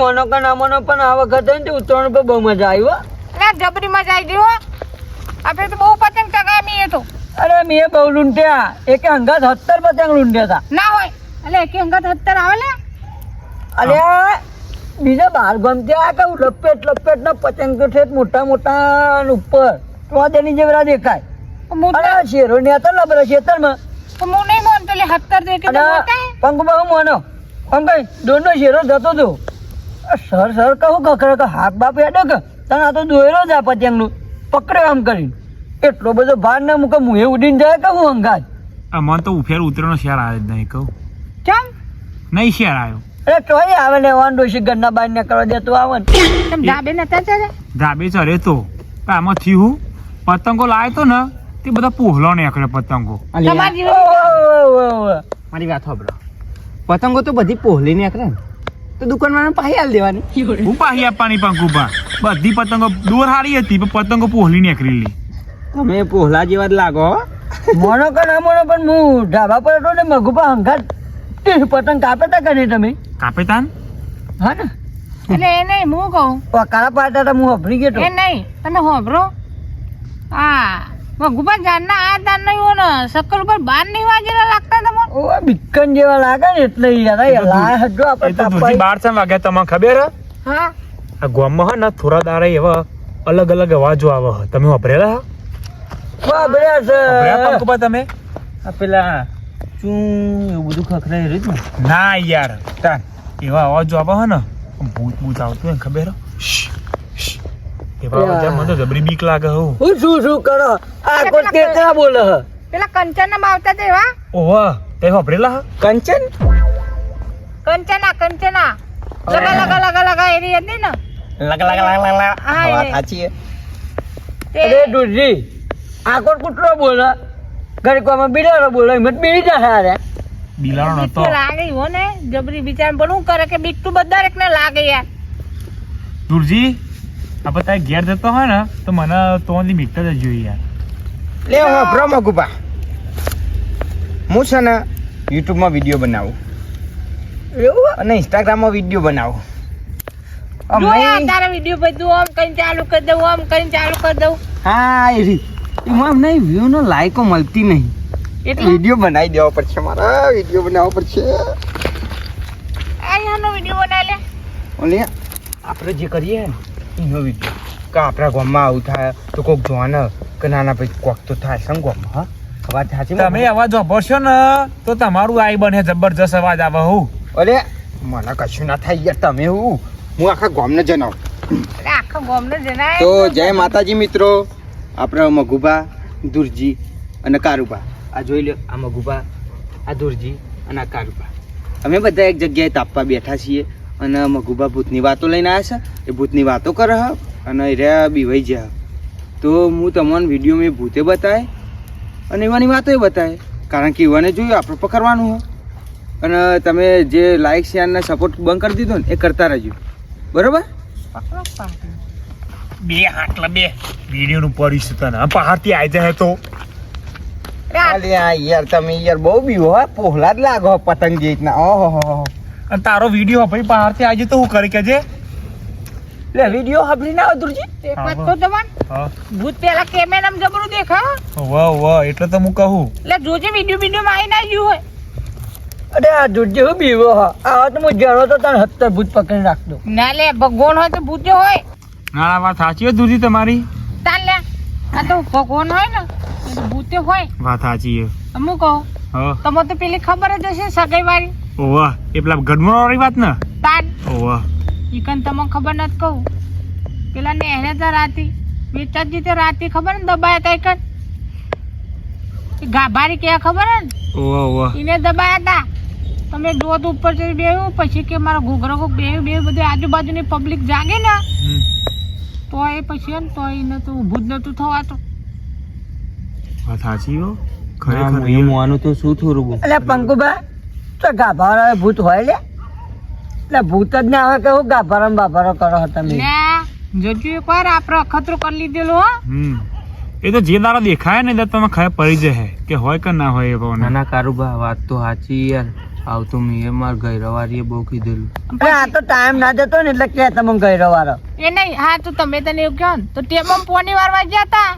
Mono કે પણ આ વખતે ને ઉત્તરાયણ પર બહુ મજા આવી ના જબરી મજા આવી ગઈ આપણે તો બહુ પતંગ ચગાવી તો. અરે મેં બહુ લૂંટ્યા. એક અંગાત સત્તર પતંગ લૂંટ્યા હતા ના હોય. એટલે એક અંગાત સત્તર આવે ને અરે બીજા બાર ગમત્યા કે લપેટ લપેટ ના પતંગ તો છે મોટા મોટા ઉપર. તો તેની જેવડા દેખાય. અરે શેરો ને હતા ને શેતરમાં હું નહીં માનતો લે હત્તર તો પંખ બહુ માનો. પંખ દોનો શેરો જતો હતો સર સર કહું ખખર કે હાથ બાપ હેડો કે? તને આ તો દોયરો જ આ પતંગનું પકડ્યો આમ કરીને. એટલો બધો ભાર ના મૂકે મુએ ઉડીને જાય કે હું અંગાજ આ મને તો ઉફેર ઉતરેનો શેર આવે જ નહીં કહું. કેમ નહીં શેર આવ્યો. અરે તોય આવે ને વાન છે ઘરના બાર ને કરવા દેતો આવે ને. તમ ધાબે નતા ચડે ધાબે ચડે તો. આમાં થયું પતંગો લાવ્યો તો ને તે બધા પોહલો નીકળે પતંગો. મારી વાત સાંભળો. પતંગો તો બધી પોહલી નીકળે ને. તો દુકાનવાળાને પાહી હાલ દેવાની. હું પાહી આપવાની પંકુપા બધી પતંગો દોર હારી હતી પણ પતંગો પોહલી નીકળેલી તમે પોહલા જેવા જ લાગો. મોનો કે ના મોનો પણ હું ઢાબા પર હતો ને મગુભા અંગાત પતંગ કાપે તા કે તમે? કાપે તાન હા ને. એટલે એ નહીં હું કહું. કાળા પાડતા હતા હું હભરી ગયો એ નહીં તમે હોભરો. હા. ભગવાન જાનના આ દાન નહીં હોય ને શક્કર ઉપર બાર નહીં વાગેલા લાગતા તમને? ઓ બિકન જેવા લાગે ને એટલે યાર લાય હજો આપણે તો દૂધી બાર છે વાગ્યા તમને ખબર? હા. આ ગામમાં હે ને થોડા દાડા એવા અલગ અલગ અવાજો આવે હે. તમે વાપરેલા હા? વાપર્યા છે. વાપર્યા પંકુપા તમે? આ પેલા ચું એવું બધું ખખરાઈ રહ્યું ને. ના યાર તાન એવા અવાજો આવે હે ને ભૂત ભૂત આવતું હોય ખબર હે? શ્શ, શ્શ. એવા મને જબરી બીક લાગે હું. હું શું શું કરો? આ કોઈ કેકરા બોલે હ? પેલા કંચન ના માવતા તે ઓવા તે વાપરેલા કંચન? કંચના કંચના. લગા લગા લગા લગા એરી હતી ને? લગ લગ લગ લગ લગ. હા, વાત સાચી છે. અરે દુરજી આ કોઈ કૂતરો બોલે? ઘરે કોમાં બિલાડો બોલે મત જ બીડી જાય હારે. બિલાડો નતો. લાગે હો ને જબરી બિચાર પણ શું કરે કે તો બધા ને લાગે યાર. દુરજી આપણે તારે ઘેર જતો હોય ને તો મને તો મીટર જ જોઈએ યાર. લે હો પ્રોમો ગુપા હું છે ને યુટ્યુબમાં વીડિયો બનાવું. એવું? અને ઇન્સ્ટાગ્રામમાં વીડિયો બનાવું. આ તારા વીડિયો બધું આમ કઈ ચાલુ કરી દઉં આમ કરીને ચાલુ કરી દઉં. હા એ રી. એમાં નહીં વ્યૂ નો લાઈકો મળતી નહીં. એટલે? વીડિયો બનાવી દેવો પડશે મારા વીડિયો બનાવવો પડશે. અહીંયાનો વીડિયો બનાવી લે. ઓલે આપણે જે કરીએ ને વીડિયો કે આપણા ગામમાં આવું થાય તો કોક જોવાને કે નાના ભાઈ કોક તો થાય સંગ ગામમાં હા? અવાજ સાચી તમે અવાજ વાપરશો ને તો તમારું આઈ બને જબરજસ્ત અવાજ આવે હું. અરે મને કશું ના થાય યાર તમે હું? હું આખા ગામને જણાવું. આખા ગામને જણાય તો જય માતાજી મિત્રો આપણે મગુભા દુરજી અને કારુભા. આ જોઈ લો આ મગુભા આ દુરજી અને આ કારુભા. અમે બધા એક જગ્યાએ તાપવા બેઠા છીએ. અને મગુભા ભૂતની વાતો લઈને આવ્યા છે. એ ભૂતની વાતો કરે હ અને એ રહ્યા બીવાઈ જ્યા તો હું તમને વીડિયો મેં ભૂતે બતાવે અને એવાની વાતો બતાવે કારણ કે એવાને જોયું આપણે પકડવાનું હોય અને તમે જે લાઇક શેરને સપોર્ટ બંધ કરી દીધો ને એ કરતા રહેજો. બરોબર? બે આટલા બે વિડીયોનું પડીશું તને પહાડથી આવી જાય તો. યાર તમે યાર બહુ બીવો હો પોહલા જ લાગો પતંગ જે રીતના. ઓહો અને તારો વીડિયો ભાઈ પહાડથી આવી જાય તો હું કરી કેજે લે વિડિયો હાબરી ના દુરજી? એક હા, વાત હા. કહું ભૂત પેલા કેમેરામાં જબરું દેખા વાહ વાહ એટલે તો હું કહું. એટલે જોજે વીડિયો વીડિયો માં આવી ના ગયું હોય. અરે આ દુરજી હું બીવો હા. આ તો હું જાણો તો તને હત્તર ભૂત પકડી રાખતો ના લે ભગવાન હોય તો ભૂત હોય. ના ના વાત સાચી હોય દૂધી તમારી? તાલ લે આ તો ભગવાન હોય ને ભૂતે હોય. વાત સાચી અમુક કહો હા. તમને તો પેલી ખબર જ હશે સગાઈ વાળી. ઓવા એ પેલા ગઢમણ વાળી વાત ને? તાન ઓવા. ઈકન તમને ખબર નથી કહું. પેલા નેહરે તો રાતી વેચાજી જીતે રાતી ખબર ને દબાયા તા ઈકન? ગાભારી કે ખબર ને? ઓવા ઓવા. એને દબાયા તા. તમે દોધ ઉપર ચડી બેહ્યું પછી કે મારા ઘોઘરો કોક બેહ્યું બેહ્યું બધું આજુબાજુની પબ્લિક જાગે ને. તો એ પછી એમ ને તો એને તો ઊભું જ નતું થવાતું. વાત સાચી હો. ખરેખર હું એમ માનું તો શું થોડું એટલે પંકુબા તો ગાભારા ભૂત હોય લે. એટલે ભૂત જ ના આવે કે હું ગાભારા બાભારો કરો છો તમે? જોજો એકવાર આપણે અખતરો કરી લીધેલો હો. હમ. એ તો જે દારા દેખાય ને એટલે તમે ખાય પડી જાય કે હોય કે ના હોય એ ભાવના નાના કારુબા વાત તો સાચી યાર. આવતું મેં મારા ગૈરવારીએ બહુ કીધેલું. અરે આ તો ટાઈમ ના જતો ને એટલે કે તમે ગઈ રવારો એ નહીં હા તો તમે તને એવું કહો ને તો ટેમમ પોની વારવા ગયા હતા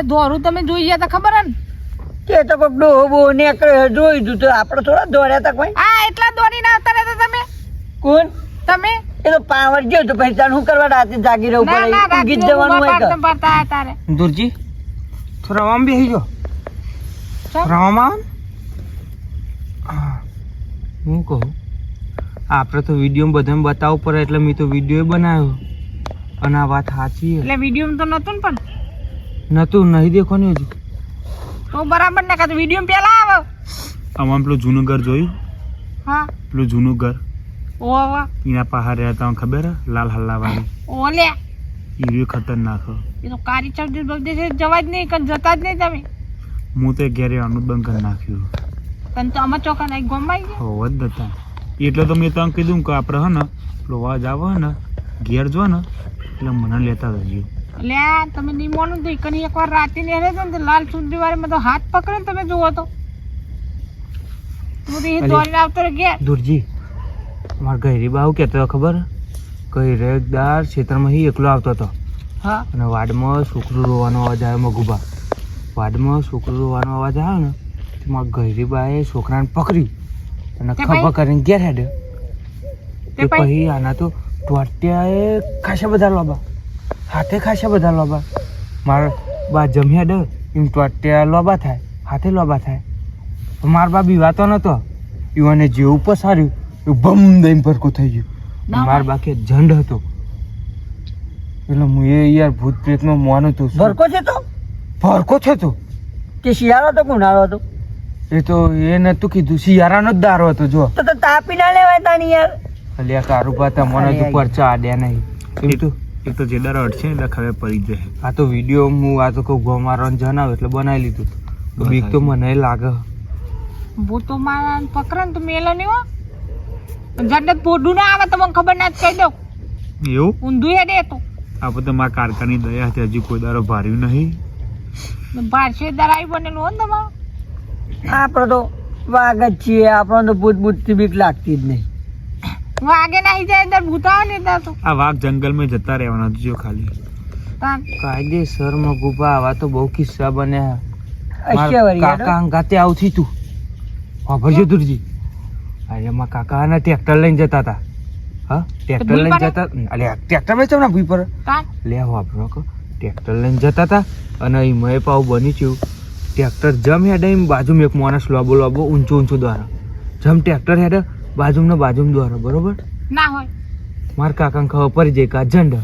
એ ધોરું તમે જોઈ ગયા હતા ખબર હે ને? કે તો કોક ડોહો બહુ નીકળે જોઈ તું તો આપણે થોડા દોડ્યા હતા કોઈ? હા એટલા દોડીને આવતા રહેતા તમે? કોણ? તમે? એ તો પાવર ગયો તો પછી તારે શું કરવા રાતે જાગી રહેવું પડે ઊંઘી જવાનું હોય તો. પાડતા તારે. દુરજી થોડા આમ બેસી જો. ચમ. હું કહું આપણે તો વીડિયો બધાને બતાવવું પડે એટલે મેં તો વીડિયો બનાવ્યો. અને આ વાત સાચી એટલે વીડિયો તો નતું ને પણ? નતું નહીં દેખો ને હજુ. તો બરાબર ને કાં વીડિયો પેલા આવ? આમાં પેલું જૂનું ઘર જોયું? હા. પેલું જૂનું ઘર. ઓવા એના પહાડ રહેતા ખબર? લાલ હલ્લા વાળી ઓલે રહ્યું ખતરનાક. એ તો કારી ચડતી બગદે છે જવા જ નહીં કન જતા જ નહીં તમે. હું તો ઘેરે આનું બંધ કરી નાખ્યું. તને તો આમાં ચોખા નાખી ગોમાઈ ગયા? હોવ જ નતા. એટલે તો મેં તને કીધું કે આપણે હે ને પેલો અવાજ આવે ને ઘેર જો ને એટલે મને લેતા જજો આ તમે નહીં માનું તો એકની એકવાર રાતે ને હેરે તો ને લાલ સુંદરી વાળે તો હાથ પકડે ને તમે જુઓ તો તું એ અરે. આવતો રે ઘેર દુરજી મારા ગહેરી બાવ કહેતો ખબર કઈ રેગદાર ક્ષેત્રમાં હી એકલો આવતો હતો હા અને વાડમાં છોકરું રોવાનો અવાજ આવ્યો મગુબા વાડમાં છોકરું રોવાનો અવાજ આવ્યો ને તો મારા ગહેરી બાએ છોકરાને પકડ્યું અને ખભા? કરીને ઘેર હેડ્યો તે? પછી આના તો ટોટિયાએ ખાસા બધા લોબા હાથે ખાસા બધા લોબા? મારા બા જમ્યા ડે એમ ટોટ્યા લોબા થાય હાથે લોબા થાય. માર બા બીવાતો નતો. યુવાને જેવું પસાર્યું એવું બમ દઈને ભરકું થઈ ગયું. માર બા કે ઝંડ હતો. એટલે હું એ યાર ભૂત પ્રેતમાં માનું તું ભરકો છે તો? ભરકો છે તો. કે શિયાળો તો ઉનાળો હતો? એ તો એ નતું કીધું શિયાળાનો જ દારો હતો જો. તો તો તાપી ના લેવાય તાની યાર. અલ્યા કારુબા તમને તું. પરચા આડ્યા નહીં. એમ તો એક તો જેદાર અડશે એટલે ખબર પડી જાય આ તો વીડિયો હું આ તો કહું ગો મારવાનું જણાવ એટલે બનાવી લીધું તો. બીક તો મને લાગે. ભૂતો મારા પકડે તો મેલો નહીં હો જડે પોડું ના આવે તો મને ખબર ના જ કહી દઉં. એવું? ઊંધું હેડે તો. આપણે તો મારા કારકાની દયા હતી હજી કોઈ દારો ભાર્યું નહીં. ભારશે દરાઈ બનેલું હોય ને તમારું. આપણે તો વાઘ જ છીએ આપણને તો ભૂત ભૂતથી બીક લાગતી જ નહીં. વાગે નહીં જાય અંદર ભૂત આવે ને તો આ વાઘ જંગલમાં જતા રહેવાના જો ખાલી. તાન. કાયદેસરમાં ગુબા આવા તો બહુ કિસ્સા બન્યા. કાકા અંગાતે આવથી તું. વાપરજો દુરજી. અરે મારા કાકા ને ટ્રેક્ટર લઈને જતા હતા. હા ટ્રેક્ટર લઈને જતા અલે ટ્રેક્ટરમાં ચમ ના ભૂઈ પર લે વાપરો કો. ટ્રેક્ટર લઈને જતા હતા અને એમાં પાવ બની છું ટ્રેક્ટર જમ હેડે એમ બાજુમાં એક માણસ લોબો લોબો ઊંચો ઊંચો દ્વારા. જમ ટ્રેક્ટર હેડે બાજુમાં બાજુમાં દ્વારા બરોબર? ના હોય. મારા કાકાને ખબર પડી જાય કે આ ઝંડ.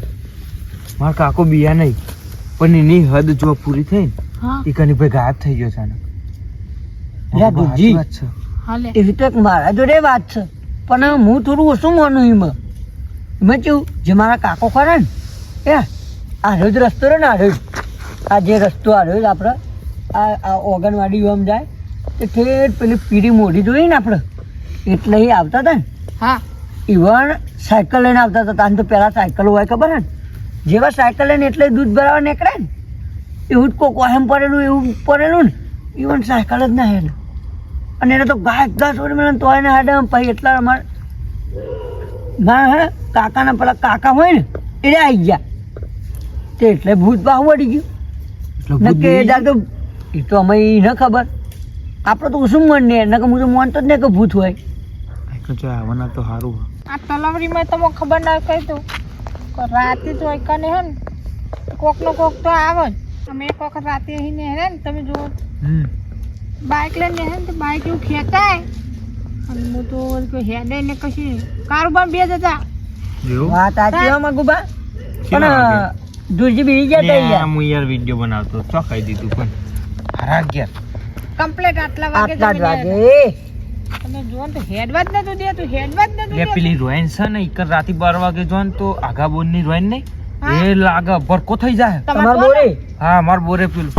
મારા કાકો બિયા નહીં પણ એની હદ જો પૂરી થઈ ને એ કની ભાઈ ગાયબ થઈ ગયો છે એવી તો મારા જોડે વાત છે. પણ હું થોડું ઓછું માનું એમાં. એમાં કેવું? જે મારા કાકો ખરા ને એ આડો જ રસ્તો રહ્યો ને આડો જ. આ જે રસ્તો આડો જ આપણે આ આ ઓગણવાડી આમ જાય તે પેલી પીડી મોઢી જોઈએ ને આપણે એટલે એ આવતા હતા ને? હા. ઇવન સાયકલ લઈને આવતા હતા. તાન તો પહેલાં સાયકલ હોય ખબર હે ને? જેવા સાયકલ લઈને એટલે દૂધ ભરાવા નીકળે ને? એવું જ કોક વાહન પડેલું એવું પડેલું ને? ઇવન સાયકલ જ ના હેડે અને એને તો ગાય ઘાસ ઓડી મળે તો એને હેડે આમ પછી એટલા અમારે મારા હે કાકાના પેલા કાકા હોય ને એટલે આવી ગયા. તે એટલે ભૂત બાહુ વળી ગયું. કે એ તો એ તો અમે ન ખબર. આપણે તો શું મન ને કે હું તો માનતો જ નહીં કે ભૂત હોય. તો ચાલ આવવાના તો સારું આ તલવરીમાં તો મને ખબર ના કહી દઉં કે રાતે તો એક ને હે ને. કોક નો કોક તો આવે જ. અમે એક વખત રાતે અહીં ને હે ને તમે જુઓ. બાઇક લઈને હે ને તો બાઇક એવું ખેંચાય. અને હું તો હેડે ને કશી. કારોબાર બે જતા વાત સાચી હો મગુબા. પણ દુરજી બીજી ગયા. તા યાર હું યાર વીડિયો બનાવતો ચોકાઈ દીધું પણ. હારા ગયા. કમ્પ્લેટ આટલા વાગે આટલા જ વાગે. તમે જુઓ તો હેડવા જ નતું દેતું હેડવા જ નતું લે પેલી રોયન છે ને ઈકર રાતે બાર વાગે જો તો આગા બોનની રોયન નહીં એ લાગે ભરકો થઈ જાય. તમાર બોરે? હા માર બોરે પેલું.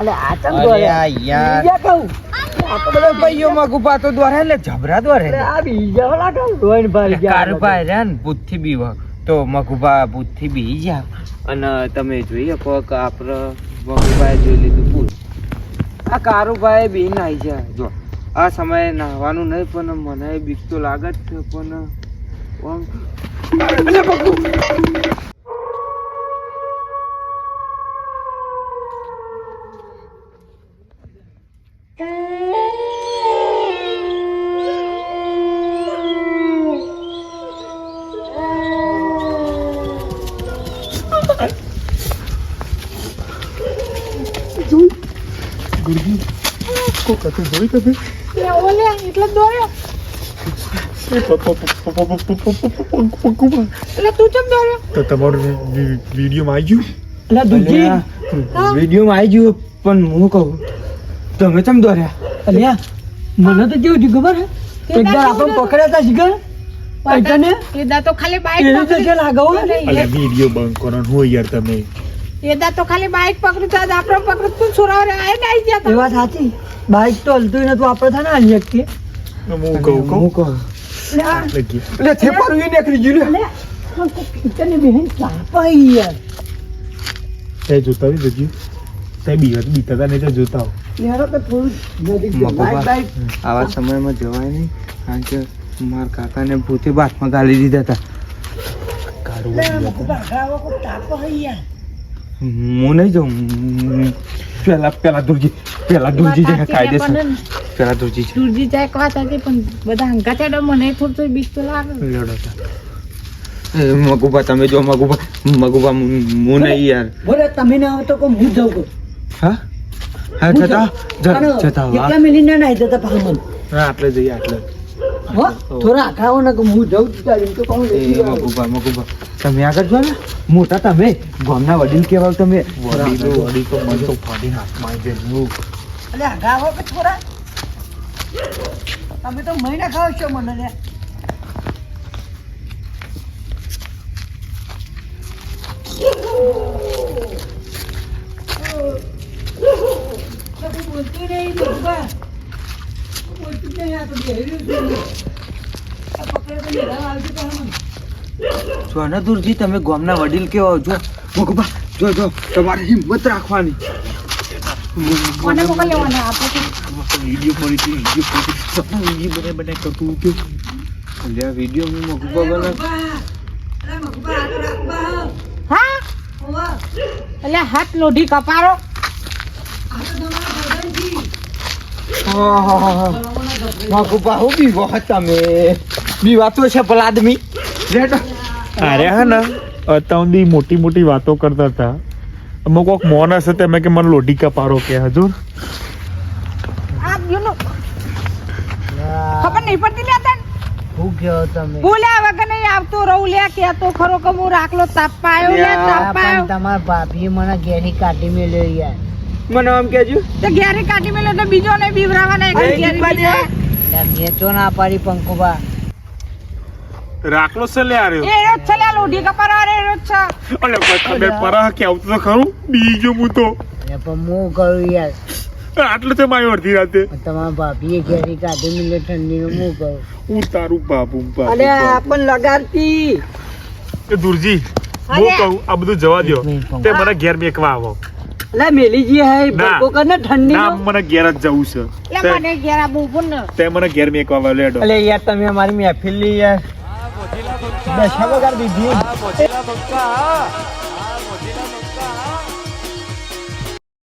અલે આ ચમ દોડે બીજા કહું? આ તો બધા ભાઈઓ માં ગુફા તો દ્વારે એટલે જબરા દ્વારે આ બીજા વાળા કહું? રોઈન ભાઈ ગયા કારુભાઈ રહ્યા ને ભૂતથી બીવા તો મગુભા ભૂતથી બી જા અને તમે જોઈ શકો કે આપણે મગુભાઈ જોઈ લીધું ભૂત આ કારુભાઈ બી નાઈ જાય. જો. આ સમયે નાહવાનું નહીં, પણ મને બીક તો લાગે જ છે, પણ હતું જોઈ તમે એ પણ હું કહું તમે ચમ દોર્યા અલ્યા મને તો કેવું થયું ખબર હે પકડ્યા હતા જીગર પૈસાને એ તો ખાલી બાઈક લાગો વીડિયો બંધ કરો યાર તમે એ દા તો ખાલી બાઈક પકડ્યું તો આપણે પકડ્યું છોરાઓ રે આય ને આઈ એ વાત સાચી. બાઈક તો હલતું નતું આપણે થાય ને હાલી શકીએ હું કહું કહું? હું કહું. લે થેપારું એ નીકળી ગયું લે. તને બેન કાપાઈ યાર. તે જોતા હોય જજી તે બીવત બીતા હતા નહીં તો જોતા હો યાર તો થોડું બાઈક આવા સમયમાં જવાય નહીં કારણ કે મારા કાકાને ભૂતે બાથમાં ગાલી દીધા હતા. કાઢું હું નહીં જાઉં પેલા પેલા દુર્જી પેલા દુરજી જાય કાયદેસર. પેલા દુર્જી છે. દુર્જી જાય વાત હતી પણ બધા હંગા છે મને થોડું બીક તો લાગે. લડો તા. મગુબા તમે જો મગુબા મગુબા હું નહીં યાર. બોલે તમે ના આવો તો કોઈ હું જાઉં કો હા? હા હું જતા જતા એકલા વાહ. મિલીને ના જતા પામન હા આટલે જઈએ આટલે. હો થોડા આખરાવો ને કે હું જાઉં છું તારી તો કહું એ લેતી આવો. મગુબા મગુબા તમે આગળ જો ને. મોટા તમે ગામના વડીલ કહેવાય તમે. વડી તો તો મને તો ફાડી હાથમાં આવી જાય અલે આખરાવો કે થોડા? તમે તો મહિના ખાવ છો મને લે. કશું નહીં. સ્વર્ણદુરજી તમે ગામના વડીલ કેવો છો મોકબા જો જો તમારે હિંમત રાખવાની. કોને મોકલવાના આપો વિડિયો પડી વિડિયો પડી સપનું વિડિયો બને બને કરતું કે લે વિડિયો મે મોકબા બને હા? ઓવા અલ્યા હાથ લોઢી કપારો. આ તો તમારા ભગવાનજી હા હા હા. બીવો તમે? બીવાતો છે પેલા આદમી. અરે હા ને અત્યાર મોટી મોટી વાતો કરતા હતા. અમુક કોક મોનસ હતા મેં કે મને લોઢી કપારો કે હજુ ખબર નહીં પડતી લે તને? શું તમે? બોલ્યા વગર નહીં આવતો રહું લે કે તો ખરો કે હું રાખલો તાપ પાયો લે તાપ પાયો. તમાર તમારા ભાભી મને ઘેરી કાઢી મેલ્યો યાર. મને આમ કેજો તો ઘેરી કાઢી મેલો તો બીજો ને બીવરાવાના એક અરે, ઘેરી. તો ના પાડી પંકુબા રાખલો છે લે આર્યો એ રોજ છે લે લોઢી કપારો અરે રોજ છે. અલે ખબર પરા કે આવતો તો ખરું? બીજો હું તો. પણ હું કરું યાર. આટલે તો માય અડધી રાતે. તમારા ભાભીએ ઘેરી કાઢી મિલે ઠંડી નું હું કરું? હું તારું બાબુ બાબુ અલે આપણ પણ લગાડતી. એ દુરજી હું કહું આ બધું જવા દો તે મને ઘેર મેકવા આવો. લે મેલીજી હે બકો કને ઠંડી ના મને ઘેર જ જવું છે. લે મને ઘેર આ બોબન તે મને ઘેર મે એકવા લેડો. અલે યાર તમે મારી મહેફિલ લી યાર દશા વગર દીધી. આ બોચેલા